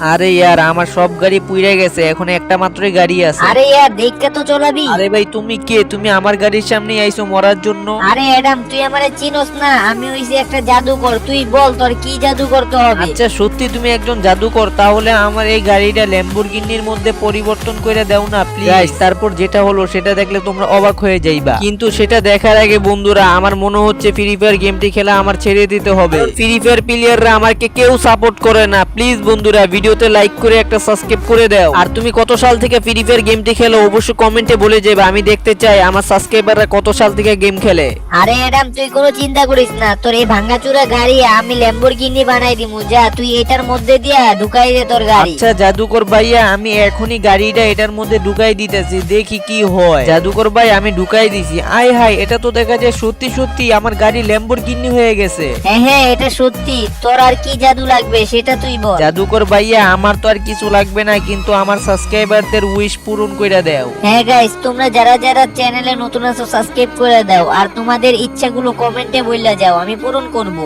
আরে ইয়ার আমার সব গাড়ি পুইরে গেছে এখন একটা মাত্রই গাড়ি আছে। আরে ইয়ার দেখতে তো চলাবি। আরে ভাই তুমি কে? তুমি আমার গাড়ির সামনে আইছো মরার জন্য? আরে অ্যাডাম তুই আমারে চিনোস না আমি হইছি একটা জাদুকর। তুই বল তোর কি জাদু করতে হবে? আচ্ছা সত্যি তুমি একজন জাদুকর তাহলে আমার এই গাড়িটা ল্যাম্বরগিনির মধ্যে পরিবর্তন করে দাও না প্লিজ তারপর যেটা হলো সেটা দেখলে তোমরা অবাক হয়ে যাইবা। কিন্তু সেটা দেখার আগে বন্ধুরা আমার মনে হচ্ছে ফ্রি ফায়ার গেমটি খেলা আমার ছেড়ে দিতে হবে। ফ্রি ফায়ার প্লেয়াররা আমাকে কেউ সাপোর্ট করে না। প্লিজ বন্ধুরা ভিডিওতে লাইক করে একটা সাবস্ক্রাইব করে দাও। আর তুমি কত সাল থেকে ফ্রি ফায়ার গেমটি খেলো অবশ্যই কমেন্টে বলে যাবে। আমি দেখতে চাই আমার সাবস্ক্রাইবাররা কত সাল থেকে গেম খেলে। আরে অ্যাডাম তুই কোনো চিন্তা করিস না। তোর এই ভাঙাচুরা গাড়ি আমি ল্যাম্বরগিনি বানাই দিমু। যা তুই এটার মধ্যে দিয়া ঢুকাই দে তোর গাড়ি। আচ্ছা জাদুকর ভাইয়া আমি এখনই গাড়িটা এটার মধ্যে ঢুকাই দিতেছি। দেখি কি হয়। জাদুকর ভাই আমি ঢুকাই দিছি। আয় হাই এটা তো দেখা যায় সত্যি সত্যি আমার গাড়ি ল্যাম্বরগিনি হয়ে গেছে। হ্যাঁ হ্যাঁ এটা সত্যি। তোর আর কি জাদু লাগবে সেটা তুই বল। জাদুকর ভাইয়া আমার তো আর কিছু লাগবে না, কিন্তু আমার সাবস্ক্রাইবারদের উইশ পূরণ করে দাও। হ্যাঁ গাইস তোমরা যারা যারা চ্যানেলে নতুন আছো সাবস্ক্রাইব করে দাও। আর তোমাদের ইচ্ছাগুলো কমেন্টে বললে যাও, আমি পূরণ করব।